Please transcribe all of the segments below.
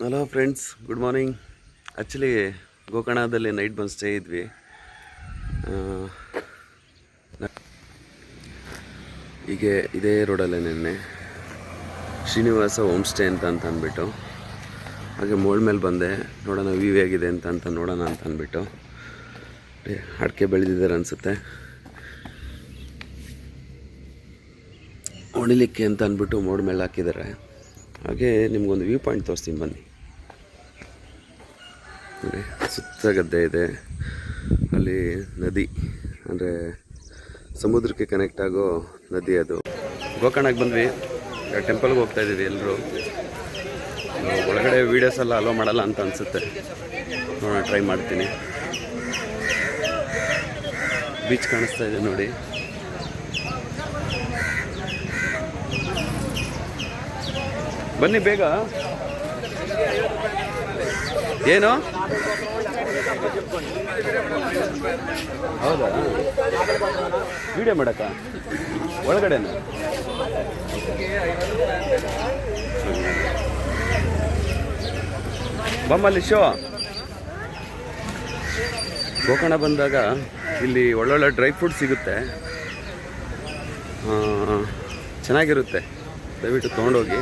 Hello friends good morning actually ಗೋಕರ್ಣದಲ್ಲಿ night ಬಂದು stay ಇದ್ವಿ. ಹೀಗೆ ಇದೇ ರೋಡಲ್ಲೇ ನಿನ್ನೆ. ಶ್ರೀನಿವಾಸ ಹೋಮ್ ಸ್ಟೇ ಅಂತ ಅಂತ ಅಂದ್ಬಿಟ್ಟು ಹಾಗೆ ಮೋಳ್ ಮೇಲೆ ಬಂದೆ. ನೋಡೋಣ ವ್ಯೂ ಹೇಗಿದೆ ಅಂತ ಅಂತ ನೋಡೋಣ ಅಂತ ಅಂದ್ಬಿಟ್ಟು. ಅಡಿಕೆ ಬೆಳೆದಿದ್ದಾರೆ ಅನಿಸುತ್ತೆ. ಹೊಡಿಲಿಕ್ಕೆ ಅಂತ ಅಂದ್ಬಿಟ್ಟು ಮೋಡ್ ಮೇಲೆ ಹಾಕಿದ್ದಾರೆ. ಹಾಗೆ ನಿಮ್ಗೊಂದು ವ್ಯೂ ಪಾಯಿಂಟ್ ತೋರಿಸ್ತೀನಿ ಬನ್ನಿ. ನೋಡಿ ಸುತ್ತ ಗದ್ದೆ ಇದೆ. ಅಲ್ಲಿ ನದಿ, ಅಂದರೆ ಸಮುದ್ರಕ್ಕೆ ಕನೆಕ್ಟ್ ಆಗೋ ನದಿ ಅದು. ಗೋಕರ್ಣಕ್ಕೆ ಬಂದ್ವಿ. ಟೆಂಪಲ್ಗೆ ಹೋಗ್ತಾ ಇದ್ದೀವಿ ಎಲ್ಲರೂ ಒಳಗಡೆ ವೀಡಿಯೋಸ್ ಎಲ್ಲ ಅಲೋ ಮಾಡಲ್ಲ ಅಂತ ಅನಿಸುತ್ತೆ. ನೋಡೋಣ ಟ್ರೈ ಮಾಡ್ತೀನಿ. ಬೀಚ್ ಕಾಣಿಸ್ತಾ ಇದೆ ನೋಡಿ. ಬನ್ನಿ ಬೇಗ. ಏನು? ಹೌದಾ? ವಿಡಿಯೋ ಮಾಡಕ್ಕ? ಒಳಗಡೆನ? ಬಮ್ಮಲ್ಲಿ ಶೋ. ಗೋಕರ್ಣ ಬಂದಾಗ ಇಲ್ಲಿ ಒಳ್ಳೊಳ್ಳೆ ಡ್ರೈ ಫ್ರೂಟ್ ಸಿಗುತ್ತೆ. ಚೆನ್ನಾಗಿರುತ್ತೆ. ದಯವಿಟ್ಟು ತೊಗೊಂಡೋಗಿ.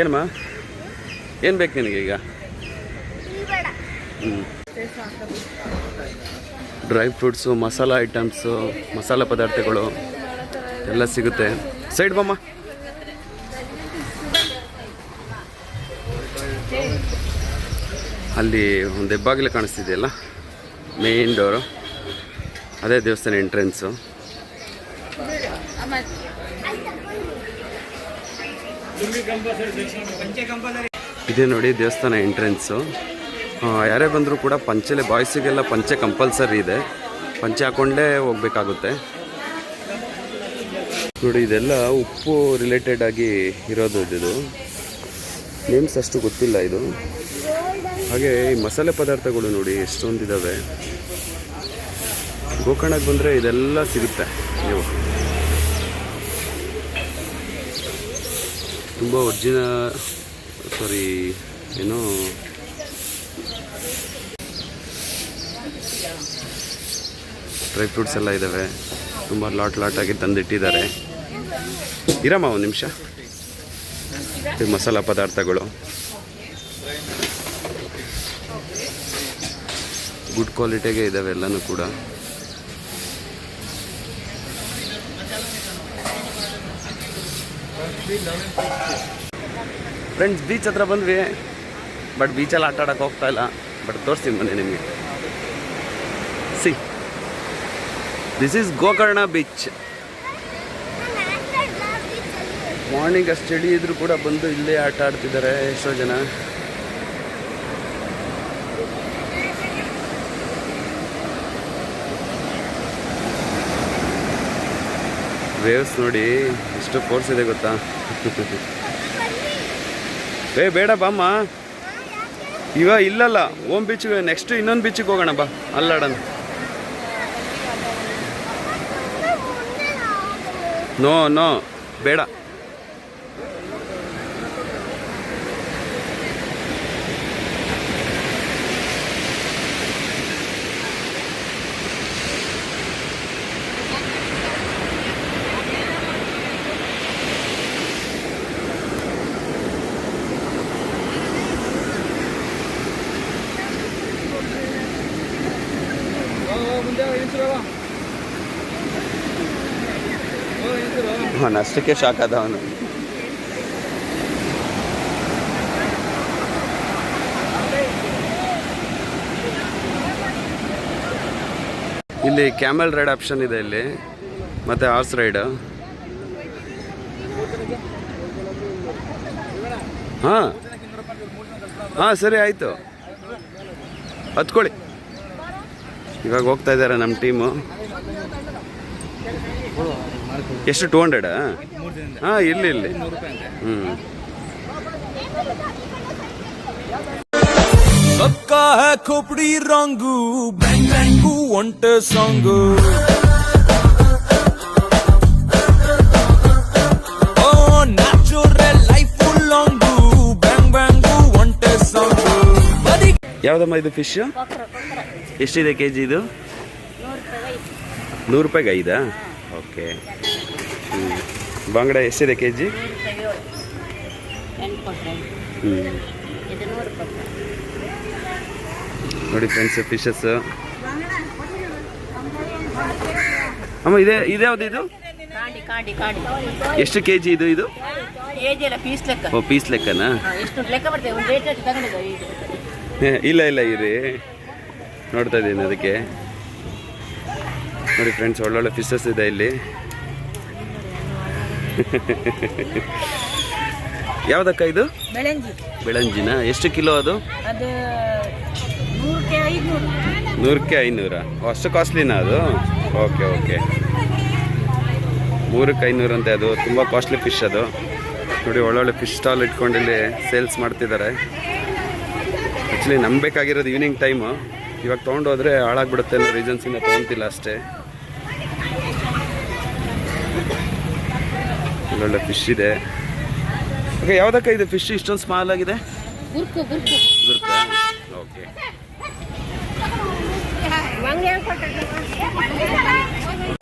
ಏನಮ್ಮ? ಏನು ಬೇಕು ನಿನಗೆ ಈಗ? ಹ್ಞೂ dry fruits masala items masala ಪದಾರ್ಥಗಳು ಎಲ್ಲ ಸಿಗುತ್ತೆ. ಸೈಡ್ ಬಮ್ಮ ಅಲ್ಲಿ ಒಂದು ಹೆಬ್ಬಾಗಿಲು ಕಾಣಿಸ್ತಿದೆಯಲ್ಲ? ಮೇನ್ ಡೋರು ಅದೇ ದೇವಸ್ಥಾನ ಎಂಟ್ರೆನ್ಸು ಇದೆ ನೋಡಿ ದೇವಸ್ಥಾನ ಎಂಟ್ರೆನ್ಸು. ಯಾರೇ ಬಂದರೂ ಕೂಡ ಪಂಚೆಲೆ ಬಾಯ್ಸಿಗೆಲ್ಲ ಪಂಚೆ ಕಂಪಲ್ಸರಿ ಇದೆ. ಪಂಚೆ ಹಾಕೊಂಡೇ ಹೋಗ್ಬೇಕಾಗುತ್ತೆ. ನೋಡಿ, ಇದೆಲ್ಲ ಉಪ್ಪು ರಿಲೇಟೆಡ್ ಆಗಿ ಇರೋದು ಇದು. ನೇಮ್ಸ್ ಅಷ್ಟು ಗೊತ್ತಿಲ್ಲ ಇದು. ಹಾಗೆ ಈ ಮಸಾಲೆ ಪದಾರ್ಥಗಳು ನೋಡಿ ಎಷ್ಟೊಂದಿದ್ದಾವೆ ಗೋಕರ್ಣಕ್ಕೆ ಬಂದರೆ ಇದೆಲ್ಲ ಸಿಗುತ್ತೆ. ನೀವು. ತುಂಬ ಒರ್ಜಿನ ಸಾರಿ ಏನು ಡ್ರೈ ಫ್ರೂಟ್ಸ್ ಎಲ್ಲ ಇದ್ದಾವೆ ತುಂಬ ಲಾಟ್ ಲಾಟಾಗಿ ತಂದಿಟ್ಟಿದ್ದಾರೆ. ಇರಮ್ಮ ಒಂದು ನಿಮಿಷ. ಈ ಮಸಾಲ ಪದಾರ್ಥಗಳು. ಗುಡ್ ಕ್ವಾಲಿಟಿಗೆ ಇದ್ದಾವೆ ಎಲ್ಲನೂ ಕೂಡ. ಫ್ರೆಂಡ್ಸ್ ಬೀಚ್ ಹತ್ರ ಬಂದ್ವಿ. ಬಟ್ ಬೀಚಲ್ಲಿ ಆಟ ಆಡೋಕೆ ಹೋಗ್ತಾ ಇಲ್ಲ. ಬಟ್ ತೋರಿಸ್ತೀನಿ ಬನ್ನಿ ನಿಮಗೆ. See this is Gokarna beach morning ಅಷ್ಟು ಚಳಿ ಇದ್ರೂ ಕೂಡ ಬಂದು ಇಲ್ಲೇ ಆಟ ಆಡ್ತಿದ್ದಾರೆ ಎಷ್ಟೋ ಜನ. ವೇವ್ಸ್ ನೋಡಿ, ಎಷ್ಟು ಫೋರ್ಸ್ ಇದೆ ಗೊತ್ತಾ? ಏ, ಬೇಡ ಬಾಮ್ಮ ಇವ ಇಲ್ಲಲ್ಲ ಓಮ್ ಬೀಚ್ಗೆ ನೆಕ್ಸ್ಟ್ ಇನ್ನೊಂದು ಬೀಚಿಗೆ ಹೋಗೋಣ, ಬಾ, ಅಲ್ಲಾಡೋಣ. ನೋ ನೋ, ಬೇಡ. ಅವನು ಅಷ್ಟಕ್ಕೆ ಶಾಕ್ ಆದ ಅವನು ಇಲ್ಲಿ ಕ್ಯಾಮೆಲ್ ರೈಡ್ ಆಪ್ಷನ್ ಇದೆ ಇಲ್ಲಿ, ಮತ್ತೆ ಹಾರ್ಸ್ ರೈಡ್ ಹಾಂ. ಹಾಂ, ಸರಿ, ಆಯಿತು. ಹತ್ಕೊಳ್ಳಿ. ಇವಾಗ ಹೋಗ್ತಾ ಇದ್ದಾರೆ ನಮ್ಮ ಟೀಮು ಎಷ್ಟು ಟೂ ಹಂಡ್ರೆಡಾ ಹಾಂ ಇರಲಿ ಇರಲಿ ಹ್ಞೂ सबका है खोपड़ी रंगू बैंग बैंगू ಒಂಟೆ ಸಾಂಗು ಯಾವುದಮ್ಮ ಇದು ಫಿಶ್ ಎಷ್ಟಿದೆ ಕೆ ಜಿ ಇದು? ನೂರು ರೂಪಾಯಿಗೆ ಐದಾ ಓಕೆ ಬಂಗಡೆ ಬಾಂಗಡ ಎಷ್ಟಿದೆ ಕೆ ಜಿ ಹ್ಞೂ ಇದು ನೋಡಿ ಫ್ರೆಂಡ್ಸ್ ಫಿಶಸ್ ಅಮ್ಮ ಇದೆ ಇದು? ಕಾಡಿ ಕಾಡಿ ಎಷ್ಟು ಕೆ ಜಿ ಇದು? ಇದು ಓ ಪೀಸ್ ಲೆಕ್ಕನಾ? ಇಲ್ಲ ಇಲ್ಲ ಇರಿ ನೋಡ್ತಾ ಇದ್ದೀನಿ ಅದಕ್ಕೆ. ನೋಡಿ ಫ್ರೆಂಡ್ಸ್ ಒಳ್ಳೊಳ್ಳೆ ಫಿಶಸ್ ಇದೆ ಇಲ್ಲಿ. ಯಾವ್ದಕ್ಕ ಇದು? ಬೆಳಂಜಿ. ಬೆಳಂಜಿನ? ಎಷ್ಟು ಕಿಲೋ ಅದು? ನೂರಕ್ಕೆ ಐನೂರ? ಅಷ್ಟು ಕಾಸ್ಟ್ಲಿನಾ ಅದು? Okay okay. ಮೂರಕ್ಕೆ ಐನೂರಂತೆ ಅದು. ತುಂಬ ಕಾಸ್ಟ್ಲಿ ಫಿಶ್ ಅದು. ನೋಡಿ ಒಳ್ಳೊಳ್ಳೆ ಫಿಶ್ ಸ್ಟಾಲ್ ಇಟ್ಕೊಂಡಿಲ್ಲಿ ಸೇಲ್ಸ್ ಮಾಡ್ತಿದ್ದಾರೆ. ಆ್ಯಕ್ಚುಲಿ ನಂಬೇಕಾಗಿರೋದು ಈವ್ನಿಂಗ್ ಟೈಮು ಇವಾಗ ತೊಗೊಂಡೋದ್ರೆ ಹಾಳಾಗ್ಬಿಡುತ್ತೆ ಅನ್ನೋ ರೀಸನ್ಸಿಂದ ತೊಗೊತಿಲ್ಲ ಅಷ್ಟೇ. ಒಳ್ಳೊಳ್ಳೆ ಫಿಶ್ ಇದೆ. ಓಕೆ ಯಾವುದಕ್ಕ ಇದೆ ಫಿಶ್ ಇಷ್ಟೊಂದು ಸ್ಮಾಲ್ ಆಗಿದೆ? ಓಕೆ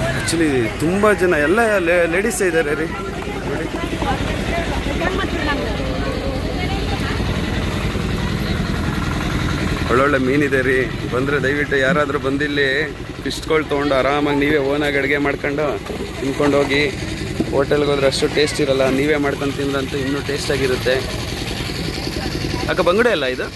ಆ್ಯಕ್ಚುಲಿ ತುಂಬ ಜನ ಎಲ್ಲ ಲೇಡೀಸೇ ಇದ್ದಾರೆ ರೀ. ಒಳ್ಳೊಳ್ಳೆ ಮೀನಿದೆ ರೀ. ಬಂದರೆ ದಯವಿಟ್ಟು ಯಾರಾದರೂ ಬಂದಿಲ್ಲಿ ಫಿಶ್ಗಳು ತೊಗೊಂಡು ಆರಾಮಾಗಿ ನೀವೇ ಓನಾಗಿ ಅಡುಗೆ ಮಾಡ್ಕೊಂಡು ತಿನ್ಕೊಂಡು ಹೋಗಿ. ಹೋಟೆಲ್ಗೆ ಹೋದ್ರೆ ಅಷ್ಟು ಟೇಸ್ಟ್ ಇರಲ್ಲ, ನೀವೇ ಮಾಡ್ಕೊಂಡು ತಿಂದ್ರಂತೂ ಇನ್ನೂ ಟೇಸ್ಟಾಗಿರುತ್ತೆ ಅಕ್ಕ ಬಂಗಡೆ ಅಲ್ಲ ಇದು?